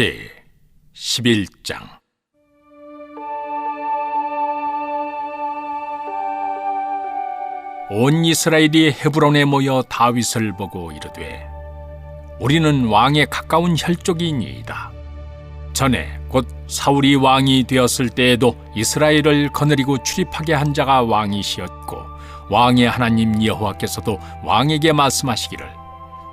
제 11장 온 이스라엘이 헤브론에 모여 다윗을 보고 이르되 우리는 왕에 가까운 혈족이니이다. 전에 곧 사울이 왕이 되었을 때에도 이스라엘을 거느리고 출입하게 한 자가 왕이시었고 왕의 하나님 여호와께서도 왕에게 말씀하시기를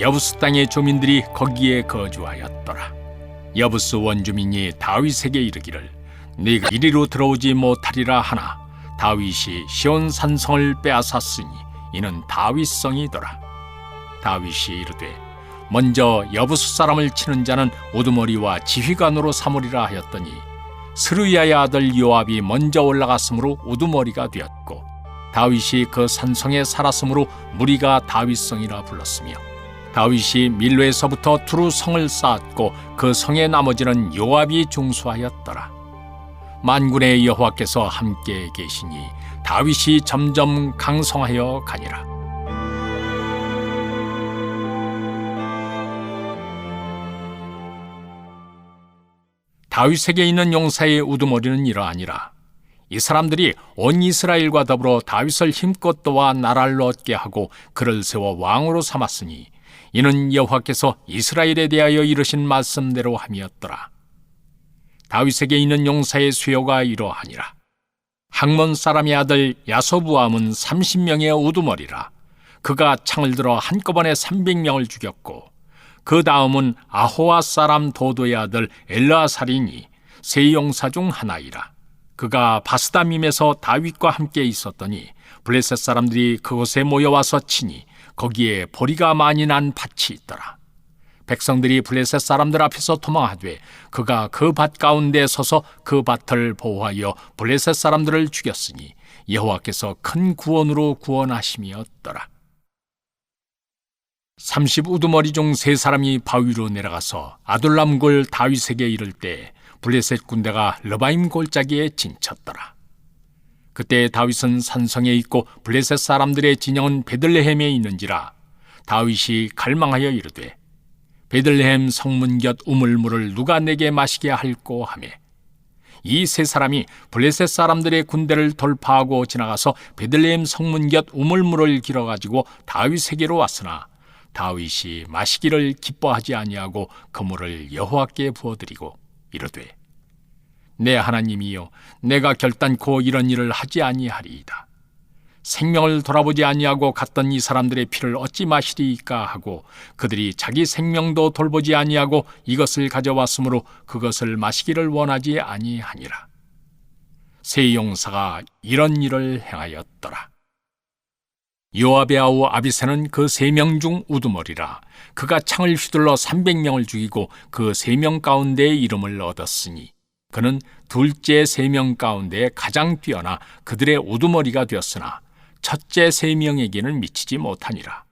여부스 땅의 조민들이 거기에 거주하였더라. 여부스 원주민이 다윗에게 이르기를 네가 이리로 들어오지 못하리라 하나 다윗이 시온 산성을 빼앗았으니 이는 다윗성이더라. 다윗이 이르되 먼저 여부수 사람을 치는 자는 우두머리와 지휘관으로 삼으리라 하였더니 스루야의 아들 요압이 먼저 올라갔으므로 우두머리가 되었고 다윗이 그 산성에 살았으므로 무리가 다윗성이라 불렀으며 다윗이 밀로에서부터 두루 성을 쌓았고 그 성의 나머지는 요압이 중수하였더라. 만군의 여호와께서 함께 계시니 다윗이 점점 강성하여 가니라. 다윗에게 있는 용사의 우두머리는 이러하니라. 이 사람들이 온 이스라엘과 더불어 다윗을 힘껏 도와 나라를 얻게 하고 그를 세워 왕으로 삼았으니 이는 여호와께서 이스라엘에 대하여 이르신 말씀대로 함이었더라. 다윗에게 있는 용사의 수요가 이러하니라. 학몬 사람의 아들 야소부암은 30명의 우두머리라. 그가 창을 들어 한꺼번에 300명을 죽였고 그 다음은 아호와 사람 도도의 아들 엘라살이니 세 용사 중 하나이라. 그가 바스다밈에서 다윗과 함께 있었더니 블레셋 사람들이 그곳에 모여와서 치니 거기에 보리가 많이 난 밭이 있더라. 백성들이 블레셋 사람들 앞에서 도망하되 그가 그 밭 가운데 서서 그 밭을 보호하여 블레셋 사람들을 죽였으니 여호와께서 큰 구원으로 구원하심이었더라. 30 우두머리 중세 사람이 바위로 내려가서 아둘람 골 다윗에게 이를 때 블레셋 군대가 러바임 골짜기에 진쳤더라. 그때 다윗은 산성에 있고 블레셋 사람들의 진영은 베들레헴에 있는지라 다윗이 갈망하여 이르되 베들레헴 성문 곁 우물물을 누가 내게 마시게 할꼬 하매 이세 사람이 블레셋 사람들의 군대를 돌파하고 지나가서 베들레헴 성문 곁 우물물을 길어 가지고 다윗에게로 왔으나 다윗이 마시기를 기뻐하지 아니하고 그 물을 여호와께 부어드리고 이르되 내 하나님이여 내가 결단코 이런 일을 하지 아니하리이다. 생명을 돌아보지 아니하고 갔던 이 사람들의 피를 어찌 마시리이까 하고 그들이 자기 생명도 돌보지 아니하고 이것을 가져왔으므로 그것을 마시기를 원하지 아니하니라. 세 용사가 이런 일을 행하였더라. 요압의 아우 아비세는 그 세 명 중 우두머리라. 그가 창을 휘둘러 300명을 죽이고 그 세 명 가운데 이름을 얻었으니 그는 둘째 세 명 가운데 가장 뛰어나 그들의 우두머리가 되었으나 첫째 세 명에게는 미치지 못하니라.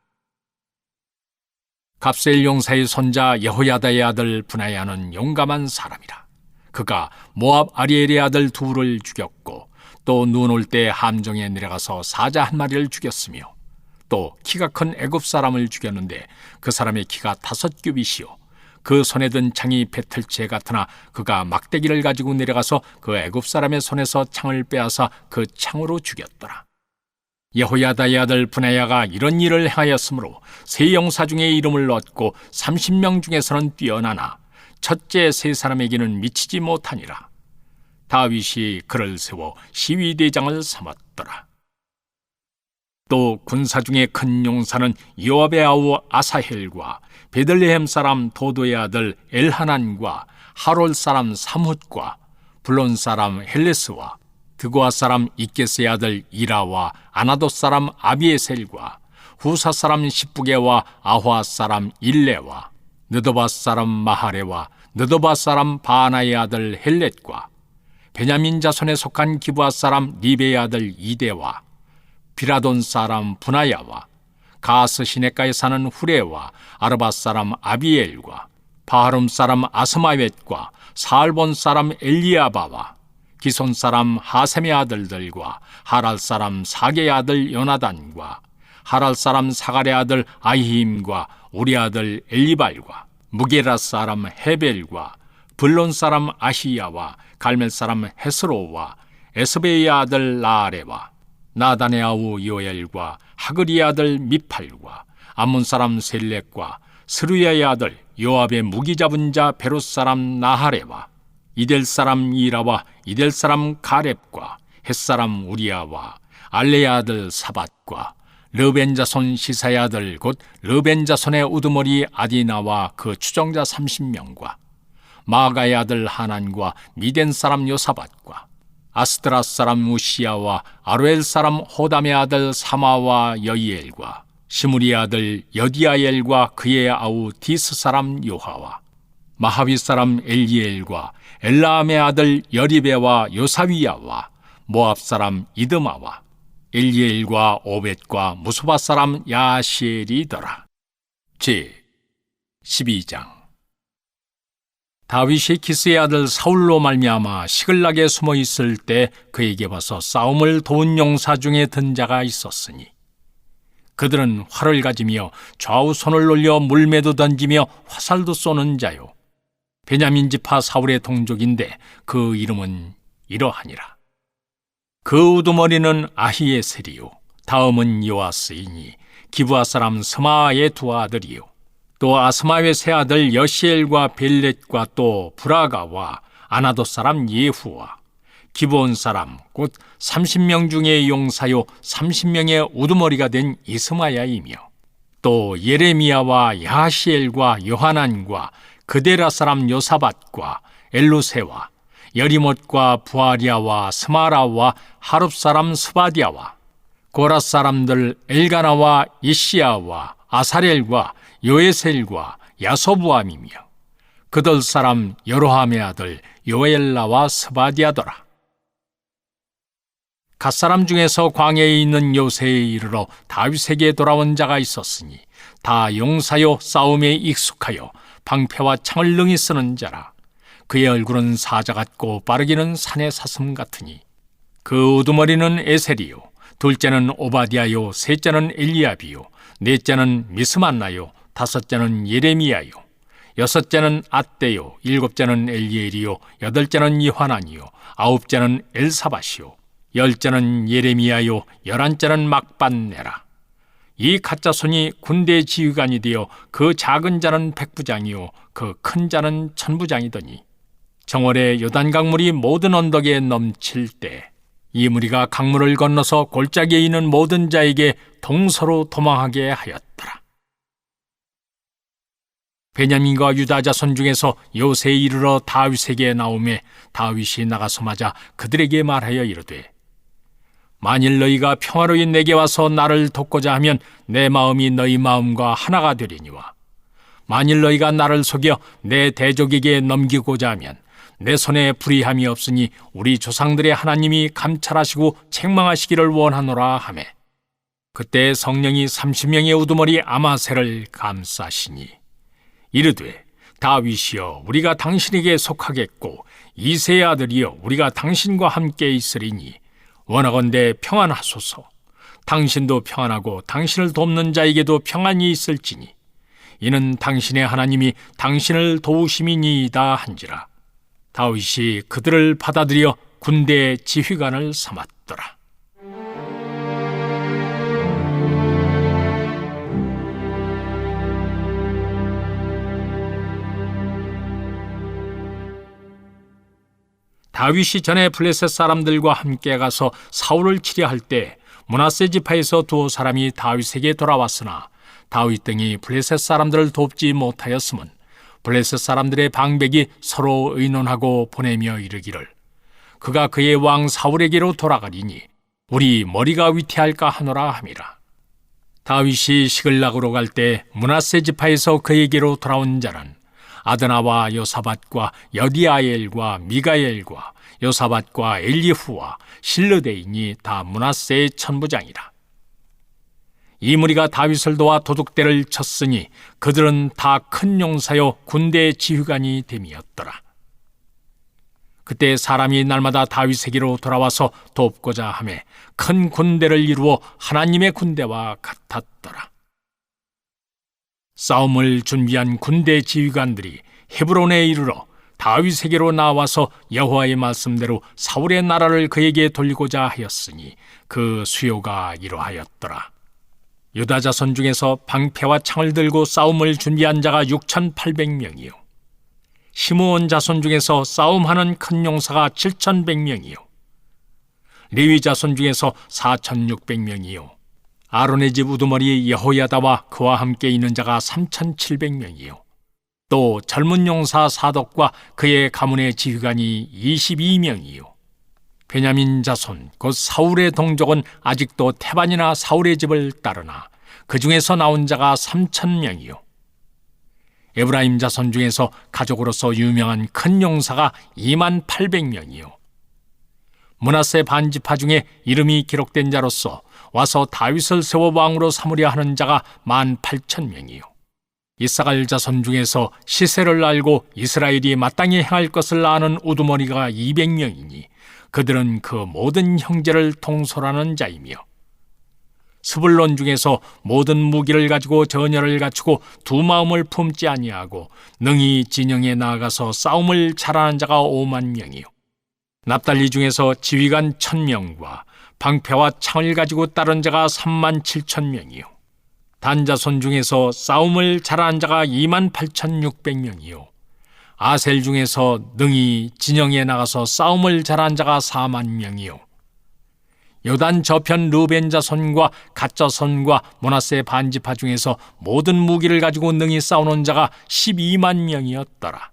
갑셀 용사의 손자 여호야다의 아들 분하야는 용감한 사람이라. 그가 모압 아리엘의 아들 둘을 죽였고 또 눈 올 때 함정에 내려가서 사자 한 마리를 죽였으며 또 키가 큰 애굽 사람을 죽였는데 그 사람의 키가 다섯 규빗이요 그 손에 든 창이 배틀채 같으나 그가 막대기를 가지고 내려가서 그 애굽 사람의 손에서 창을 빼앗아 그 창으로 죽였더라. 여호야다의 아들 분하야가 이런 일을 행하였으므로 세 영사 중에 이름을 얻고 30명 중에서는 뛰어나나 첫째 세 사람에게는 미치지 못하니라. 다윗이 그를 세워 시위대장을 삼았더라. 또 군사 중에 큰 용사는 요압의 아우 아사헬과 베들레헴 사람 도도의 아들 엘하난과 하롤 사람 사뭇과 블론 사람 헬레스와 드고아 사람 이케스의 아들 이라와 아나도 사람 아비에셀과 후사 사람 십부게와 아화 사람 일레와 느도바 사람 마하레와 느도바 사람 바나의 아들 헬렛과 베냐민 자손에 속한 기부아 사람 리베의 아들 이데와 비라돈 사람 분하야와 가스 시내가에 사는 후레와 아르바 사람 아비엘과 바하름 사람 아스마웻과 살본 사람 엘리아바와 기손 사람 하셈의 아들들과 하랄 사람 사게의 아들 요나단과 하랄 사람 사갈의 아들 아히임과 우리 아들 엘리발과 무게라 사람 헤벨과 블론 사람 아히야와 갈멜 사람 헤스로와 에스베의 아들 라아레와 나단의 아우 요엘과 하그리의 아들 미팔과 암몬 사람 셀렉과 스루야의 아들 요압의 무기 잡은 자 베롯 사람 나하레와 이델 사람 이라와 이델 사람 가렙과 헷 사람 우리아와 알레의 아들 사밧과 르벤 자손 시사의 아들 곧 르벤 자손의 우두머리 아디나와 그 추종자 30명과 마가의 아들 하난과 미덴 사람 요사밧과 아스드라 사람 우시야와 아루엘 사람 호담의 아들 사마와 여이엘과 시무리 아들 여디아엘과 그의 아우 디스 사람 요하와 마하비 사람 엘리엘과 엘라암의 아들 여리베와 요사위야와 모압 사람 이드마와 엘리엘과 오벳과 무소바 사람 야시엘이더라. 제 12장 다윗이 기스의 아들 사울로 말미암아 시글락에 숨어 있을 때 그에게 와서 싸움을 도운 용사 중에 든 자가 있었으니 그들은 활을 가지며 좌우 손을 올려 물매도 던지며 화살도 쏘는 자요. 베냐민 지파 사울의 동족인데 그 이름은 이러하니라. 그 우두머리는 아히에셀이요. 다음은 요아스이니 기부아 사람 스마아의 두 아들이요 또 아스마의 세 아들 여시엘과 벨렛과 또 브라가와 아나도 사람 예후와 기브온 사람 곧 30명 중의 용사요 30명의 우두머리가 된 이스마야이며 또 예레미야와 야시엘과 요하난과 그데라 사람 요사밧과 엘루세와 여리못과 부아리아와 스마라와 하룹 사람 스바디아와 고라 사람들 엘가나와 이시야와 아사렐과 요에셀과 야소부암이며 그들 사람 여로함의 아들 요엘라와 스바디아더라. 갓사람 중에서 광야에 있는 요새에 이르러 다윗에게 돌아온 자가 있었으니 다 용사요 싸움에 익숙하여 방패와 창을 능히 쓰는 자라. 그의 얼굴은 사자 같고 빠르기는 산의 사슴 같으니 그 우두머리는 에셀이요 둘째는 오바디아요 셋째는 엘리압이요 넷째는 미스만나요. 다섯째는 예레미야요. 여섯째는 아떼요. 일곱째는 엘리엘이요. 여덟째는 이화난이요. 아홉째는 엘사바시요. 열째는 예레미야요. 열한째는 막반네라. 이 가짜 손이 군대 지휘관이 되어 그 작은 자는 백부장이요. 그 큰 자는 천부장이더니 정월에 요단강물이 모든 언덕에 넘칠 때 이 무리가 강물을 건너서 골짜기에 있는 모든 자에게 동서로 도망하게 하였더라. 베냐민과 유다 자손 중에서 요새에 이르러 다윗에게 나오매 다윗이 나가서 맞아 그들에게 말하여 이르되 만일 너희가 평화로이 내게 와서 나를 돕고자 하면 내 마음이 너희 마음과 하나가 되리니와 만일 너희가 나를 속여 내 대적에게 넘기고자 하면 내 손에 불의함이 없으니 우리 조상들의 하나님이 감찰하시고 책망하시기를 원하노라 하매 그때 성령이 30명의 우두머리 아마새를 감싸시니 이르되 다윗이여 우리가 당신에게 속하겠고 이세의 아들이여 우리가 당신과 함께 있으리니 원하건대 평안하소서. 당신도 평안하고 당신을 돕는 자에게도 평안이 있을지니 이는 당신의 하나님이 당신을 도우심이니이다 한지라 다윗이 그들을 받아들여 군대 지휘관을 삼았더라. 다윗이 전에 블레셋 사람들과 함께 가서 사울을 치려 할 때 문하세 지파에서 두 사람이 다윗에게 돌아왔으나 다윗 등이 블레셋 사람들을 돕지 못하였음은 블레셋 사람들의 방백이 서로 의논하고 보내며 이르기를 그가 그의 왕 사울에게로 돌아가리니 우리 머리가 위태할까 하노라 함이라. 다윗이 시글락으로 갈 때 문하세 지파에서 그에게로 돌아온 자는 아드나와 요사밭과 여디아엘과 미가엘과 요사밭과 엘리후와 실르데인이 다 문하세의 천부장이라. 이 무리가 다윗을 도와 도둑대를 쳤으니 그들은 다 큰 용사요 군대 지휘관이 됨이었더라. 그때 사람이 날마다 다윗에게로 돌아와서 돕고자 하매 큰 군대를 이루어 하나님의 군대와 같았더라. 싸움을 준비한 군대 지휘관들이 헤브론에 이르러 다윗에게로 나와서 여호와의 말씀대로 사울의 나라를 그에게 돌리고자 하였으니 그 수요가 이러하였더라. 유다 자손 중에서 방패와 창을 들고 싸움을 준비한 자가 6,800명이요. 시므온 자손 중에서 싸움하는 큰 용사가 7,100명이요. 레위 자손 중에서 4,600명이요. 아론의 집 우두머리 여호야다와 그와 함께 있는 자가 3,700명이요. 또 젊은 용사 사덕과 그의 가문의 지휘관이 22명이요. 베냐민 자손 곧 사울의 동족은 아직도 태반이나 사울의 집을 따르나 그 중에서 나온 자가 3천 명이요. 에브라임 자손 중에서 가족으로서 유명한 큰 용사가 2만 800명이요. 문하세 반지파 중에 이름이 기록된 자로서 와서 다윗을 세워 왕으로 삼으려 하는 자가 1만 8천 명이요. 이사갈 자손 중에서 시세를 알고 이스라엘이 마땅히 행할 것을 아는 우두머리가 200명이니 그들은 그 모든 형제를 통솔하는 자이며 스불론 중에서 모든 무기를 가지고 전열을 갖추고 두 마음을 품지 아니하고 능히 진영에 나아가서 싸움을 잘하는 자가 5만 명이요. 납달리 중에서 지휘관 1000명과 방패와 창을 가지고 따른 자가 3만 7천 명이요. 단자손 중에서 싸움을 잘하는 자가 2만 8,600명이요 아셀 중에서 능히 진영에 나가서 싸움을 잘한 자가 4만 명이요. 요단 저편 르벤 자손과 갓 자손과 모나세 반지파 중에서 모든 무기를 가지고 능히 싸우는 자가 12만 명이었더라.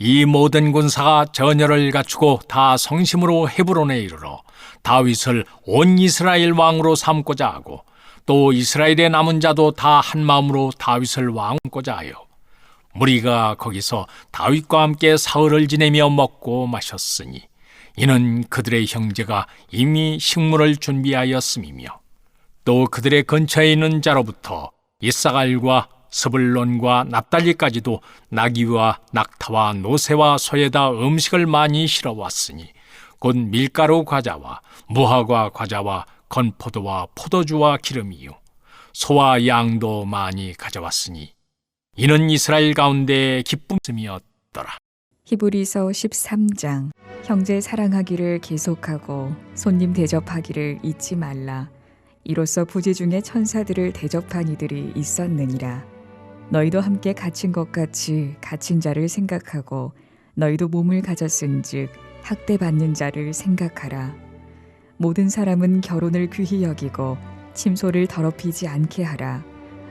이 모든 군사가 전열을 갖추고 다 성심으로 헤브론에 이르러 다윗을 온 이스라엘 왕으로 삼고자 하고 또 이스라엘의 남은 자도 다 한 마음으로 다윗을 왕고자 하여 무리가 거기서 다윗과 함께 사흘을 지내며 먹고 마셨으니 이는 그들의 형제가 이미 식물을 준비하였음이며 또 그들의 근처에 있는 자로부터 이사갈과 스불론과 납달리까지도 나귀와 낙타와 노새와 소에다 음식을 많이 실어 왔으니 곧 밀가루 과자와 무화과 과자와 건포도와 포도주와 기름이요. 소와 양도 많이 가져왔으니 이는 이스라엘 가운데 기쁨이었더라. 히브리서 13장. 형제 사랑하기를 계속하고 손님 대접하기를 잊지 말라. 이로써 부지 중에 천사들을 대접한 이들이 있었느니라. 너희도 함께 갇힌 것 같이 갇힌 자를 생각하고 너희도 몸을 가졌은즉 학대받는 자를 생각하라. 모든 사람은 결혼을 귀히 여기고 침소를 더럽히지 않게 하라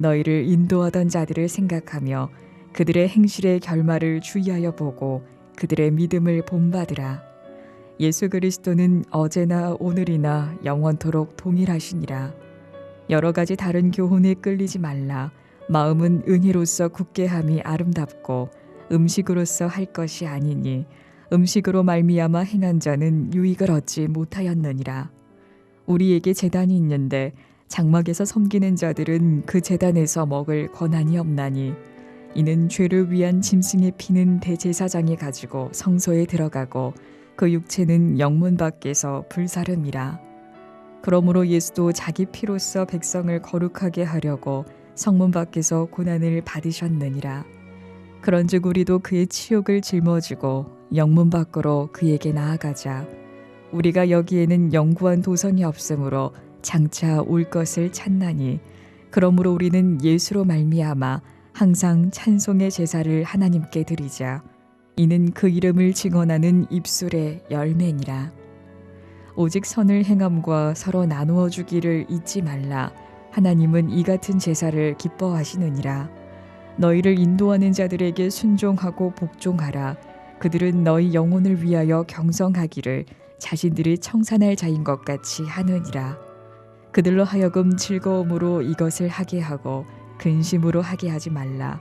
너희를 인도하던 자들을 생각하며 그들의 행실의 결말을 주의하여 보고 그들의 믿음을 본받으라. 예수 그리스도는 어제나 오늘이나 영원토록 동일하시니라. 여러 가지 다른 교훈에 끌리지 말라. 마음은 은혜로서 굳게 함이 아름답고 음식으로서 할 것이 아니니 음식으로 말미암아 행한 자는 유익을 얻지 못하였느니라. 우리에게 재단이 있는데 장막에서 섬기는 자들은 그 재단에서 먹을 권한이 없나니 이는 죄를 위한 짐승의 피는 대제사장이 가지고 성소에 들어가고 그 육체는 영문 밖에서 불사름이라. 그러므로 예수도 자기 피로써 백성을 거룩하게 하려고 성문 밖에서 고난을 받으셨느니라. 그런즉 우리도 그의 치욕을 짊어지고 영문 밖으로 그에게 나아가자. 우리가 여기에는 영구한 도성이 없으므로 장차 올 것을 찾나니 그러므로 우리는 예수로 말미암아 항상 찬송의 제사를 하나님께 드리자. 이는 그 이름을 증언하는 입술의 열매니라. 오직 선을 행함과 서로 나누어 주기를 잊지 말라. 하나님은 이 같은 제사를 기뻐하시느니라. 너희를 인도하는 자들에게 순종하고 복종하라. 그들은 너희 영혼을 위하여 경성하기를 자신들이 청산할 자인 것 같이 하느니라. 그들로 하여금 즐거움으로 이것을 하게 하고 근심으로 하게 하지 말라.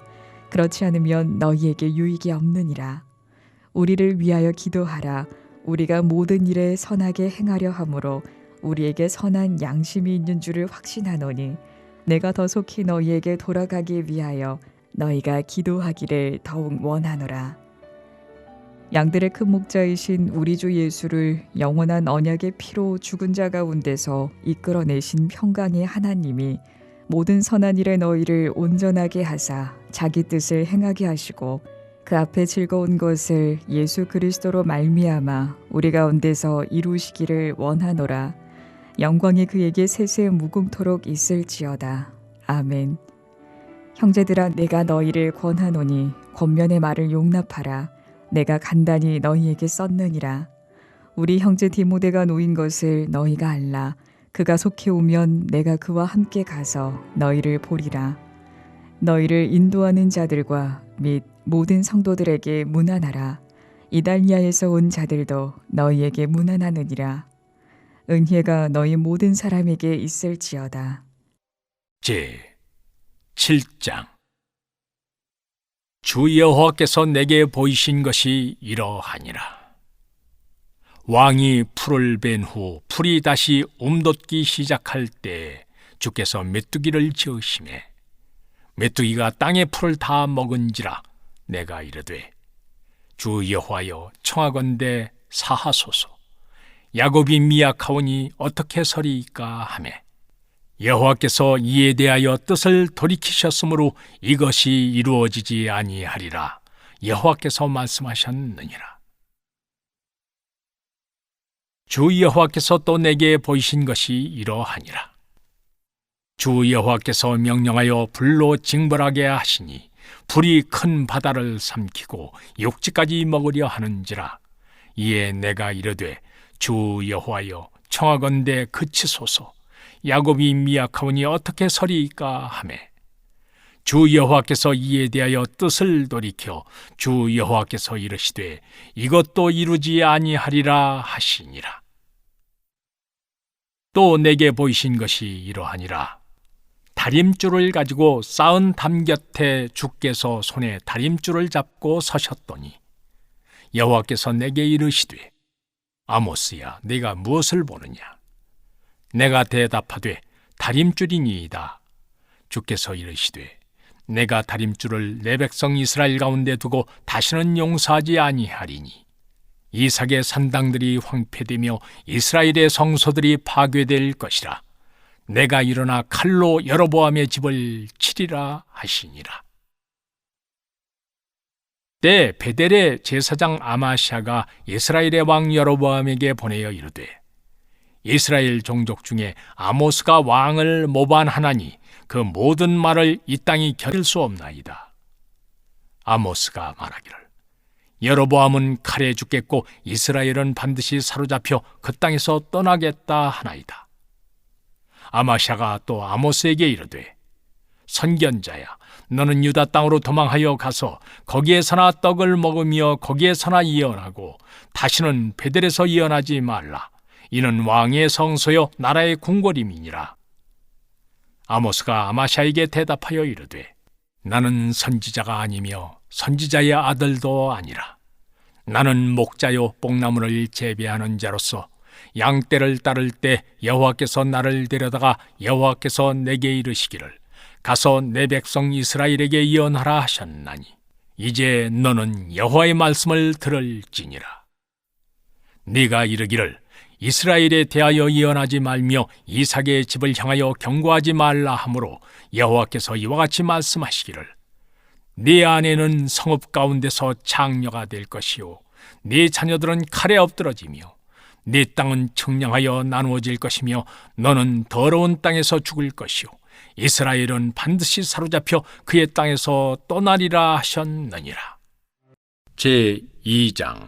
그렇지 않으면 너희에게 유익이 없느니라. 우리를 위하여 기도하라. 우리가 모든 일에 선하게 행하려 함으로 우리에게 선한 양심이 있는 줄을 확신하노니 내가 더 속히 너희에게 돌아가기 위하여 너희가 기도하기를 더욱 원하노라. 양들의 큰 목자이신 우리 주 예수를 영원한 언약의 피로 죽은 자 가운데서 이끌어내신 평강의 하나님이 모든 선한 일에 너희를 온전하게 하사 자기 뜻을 행하게 하시고 그 앞에 즐거운 것을 예수 그리스도로 말미암아 우리 가운데서 이루시기를 원하노라. 영광이 그에게 세세 무궁토록 있을지어다. 아멘. 형제들아 내가 너희를 권하노니 권면의 말을 용납하라. 내가 간단히 너희에게 썼느니라. 우리 형제 디모데가 놓인 것을 너희가 알라. 그가 속히 오면 내가 그와 함께 가서 너희를 보리라. 너희를 인도하는 자들과 및 모든 성도들에게 문안하라. 이달리아에서 온 자들도 너희에게 문안하느니라. 은혜가 너희 모든 사람에게 있을지어다. 제 7장 주 여호와께서 내게 보이신 것이 이러하니라. 왕이 풀을 벤 후 풀이 다시 움돋기 시작할 때 주께서 메뚜기를 지으심에 메뚜기가 땅의 풀을 다 먹은지라 내가 이르되 주 여호와여 청하건대 사하소서 야곱이 미약하오니 어떻게 서리이까 하매 여호와께서 이에 대하여 뜻을 돌이키셨으므로 이것이 이루어지지 아니하리라. 여호와께서 말씀하셨느니라. 주 여호와께서 또 내게 보이신 것이 이러하니라. 주 여호와께서 명령하여 불로 징벌하게 하시니 불이 큰 바다를 삼키고 육지까지 먹으려 하는지라. 이에 내가 이르되 주 여호와여 청하건대 그치소서 야곱이 미약하오니 어떻게 서리이까 하매 주 여호와께서 이에 대하여 뜻을 돌이켜 주 여호와께서 이르시되 이것도 이루지 아니하리라 하시니라. 또 내게 보이신 것이 이러하니라. 다림줄을 가지고 쌓은 담 곁에 주께서 손에 다림줄을 잡고 서셨더니 여호와께서 내게 이르시되 아모스야 네가 무엇을 보느냐 내가 대답하되 다림줄이니이다 주께서 이르시되 내가 다림줄을 내 백성 이스라엘 가운데 두고 다시는 용서하지 아니하리니 이삭의 산당들이 황폐되며 이스라엘의 성소들이 파괴될 것이라 내가 일어나 칼로 여로보암의 집을 치리라 하시니라. 때 베델의 제사장 아마시아가 이스라엘의 왕 여로보암에게 보내어 이르되 이스라엘 종족 중에 아모스가 왕을 모반하나니 그 모든 말을 이 땅이 견딜 수 없나이다. 아모스가 말하기를 여로보암은 칼에 죽겠고 이스라엘은 반드시 사로잡혀 그 땅에서 떠나겠다 하나이다. 아마샤가 또 아모스에게 이르되 선견자야 너는 유다 땅으로 도망하여 가서 거기에서나 떡을 먹으며 거기에서나 예언하고 다시는 베델에서 예언하지 말라 이는 왕의 성소요 나라의 궁궐임이니라. 아모스가 아마샤에게 대답하여 이르되 나는 선지자가 아니며 선지자의 아들도 아니라. 나는 목자요 뽕나무를 재배하는 자로서 양떼를 따를 때 여호와께서 나를 데려다가 여호와께서 내게 이르시기를 가서 내 백성 이스라엘에게 예언하라 하셨나니 이제 너는 여호와의 말씀을 들을지니라. 네가 이르기를 이스라엘에 대하여 예언하지 말며 이삭의 집을 향하여 경고하지 말라 하므로 여호와께서 이와 같이 말씀하시기를 네 아내는 성읍 가운데서 창녀가 될 것이요 네 자녀들은 칼에 엎드러지며 네 땅은 청량하여 나누어질 것이며 너는 더러운 땅에서 죽을 것이요 이스라엘은 반드시 사로잡혀 그의 땅에서 떠나리라 하셨느니라. 제 2장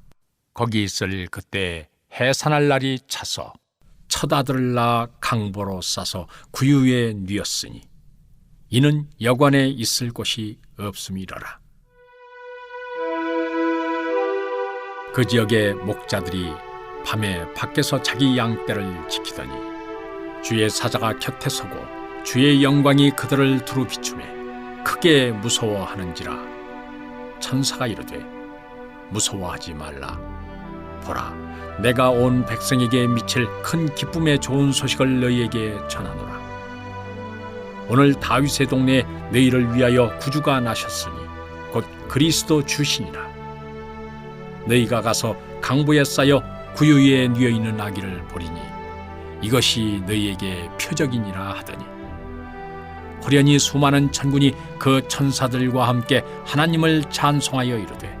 거기 있을 그때 해산할 날이 차서 낳아 강보로 싸서 구유에 뉘었으니 이는 여관에 있을 곳이 없음이러라. 그 지역의 목자들이 밤에 밖에서 자기 양떼를 지키더니 주의 사자가 곁에 서고 주의 영광이 그들을 두루 비추매 크게 무서워하는지라 천사가 이르되 무서워하지 말라 보라. 내가 온 백성에게 미칠 큰 기쁨의 좋은 소식을 너희에게 전하노라. 오늘 다윗의 동네에 너희를 위하여 구주가 나셨으니 곧 그리스도 주시니라. 너희가 가서 강보에 쌓여 구유 위에 뉘어 있는 아기를 보리니 이것이 너희에게 표적이니라 하더니. 호련히 수많은 천군이 그 천사들과 함께 하나님을 찬송하여 이르되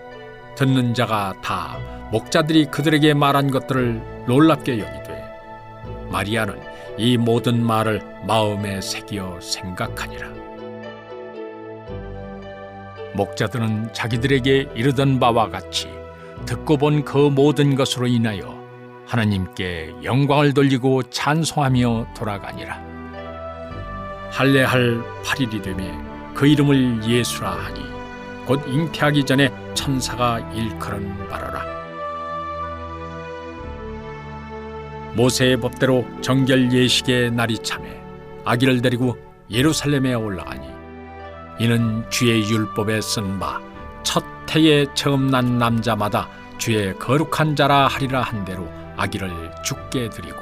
듣는 자가 다 목자들이 그들에게 말한 것들을 놀랍게 여기되 마리아는 이 모든 말을 마음에 새기어 생각하니라. 목자들은 자기들에게 이르던 바와 같이 듣고 본 그 모든 것으로 인하여 하나님께 영광을 돌리고 찬송하며 돌아가니라. 할례할 8일이 되매 그 이름을 예수라 하니 곧 잉태하기 전에 천사가 일컬은 바라라. 모세의 법대로 정결 예식의 날이 참에 아기를 데리고 예루살렘에 올라가니 이는 주의 율법에 쓴 바 첫 태에 처음 난 남자마다 주의 거룩한 자라 하리라 한 대로 아기를 죽게 드리고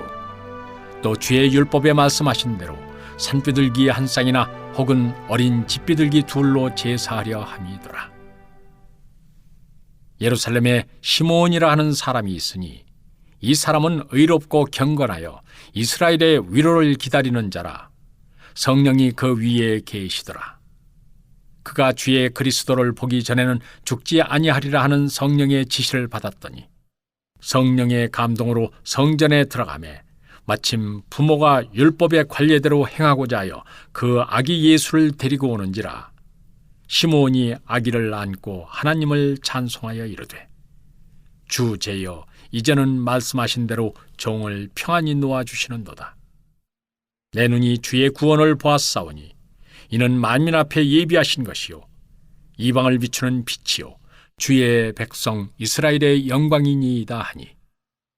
또 주의 율법에 말씀하신 대로 산비둘기 한 쌍이나 혹은 어린 집비둘기 둘로 제사하려 함이더라. 예루살렘에 시몬이라 하는 사람이 있으니 이 사람은 의롭고 경건하여 이스라엘의 위로를 기다리는 자라 성령이 그 위에 계시더라. 그가 주의 그리스도를 보기 전에는 죽지 아니하리라 하는 성령의 지시를 받았더니 성령의 감동으로 성전에 들어가매 마침 부모가 율법의 관례대로 행하고자 하여 그 아기 예수를 데리고 오는지라 시므온이 아기를 안고 하나님을 찬송하여 이르되 주 제여 이제는 말씀하신 대로 종을 평안히 놓아 주시는도다. 내 눈이 주의 구원을 보았사오니 이는 만민 앞에 예비하신 것이요 이방을 비추는 빛이요 주의 백성 이스라엘의 영광이니이다 하니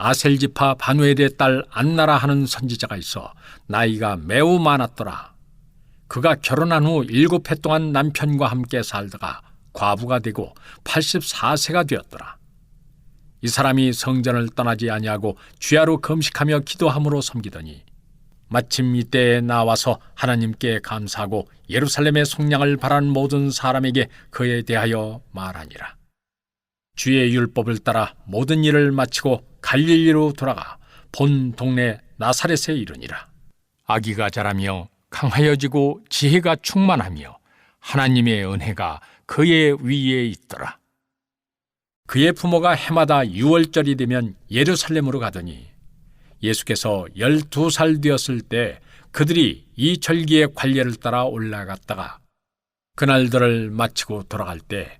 아셀지파 바누엘의 딸 안나라 하는 선지자가 있어 나이가 매우 많았더라. 그가 결혼한 후 일곱 해 동안 남편과 함께 살다가 과부가 되고 84세가 되었더라. 이 사람이 성전을 떠나지 아니하고 주야로 금식하며 기도함으로 섬기더니 마침 이때에 나와서 하나님께 감사하고 예루살렘의 속량을 바란 모든 사람에게 그에 대하여 말하니라. 주의 율법을 따라 모든 일을 마치고 갈릴리로 돌아가 본 동네 나사렛에 이르니라. 아기가 자라며 강하여지고 지혜가 충만하며 하나님의 은혜가 그의 위에 있더라. 그의 부모가 해마다 6월절이 되면 예루살렘으로 가더니 예수께서 12살 되었을 때 그들이 이 절기의 관례를 따라 올라갔다가 그날들을 마치고 돌아갈 때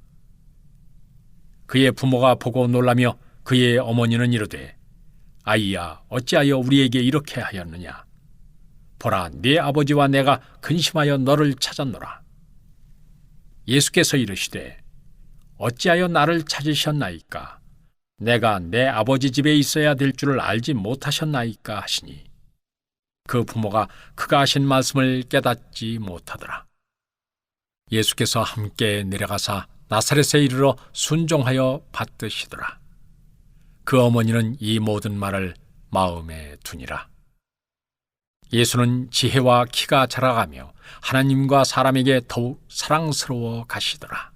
그의 부모가 보고 놀라며 그의 어머니는 이르되 아이야 어찌하여 우리에게 이렇게 하였느냐? 보라 네 아버지와 내가 근심하여 너를 찾았노라. 예수께서 이르시되 어찌하여 나를 찾으셨나이까? 내가 내 아버지 집에 있어야 될 줄을 알지 못하셨나이까 하시니? 그 부모가 그가 하신 말씀을 깨닫지 못하더라. 예수께서 함께 내려가사 나사렛에 이르러 순종하여 받드시더라 그 어머니는 이 모든 말을 마음에 두니라. 예수는 지혜와 키가 자라가며 하나님과 사람에게 더욱 사랑스러워 가시더라.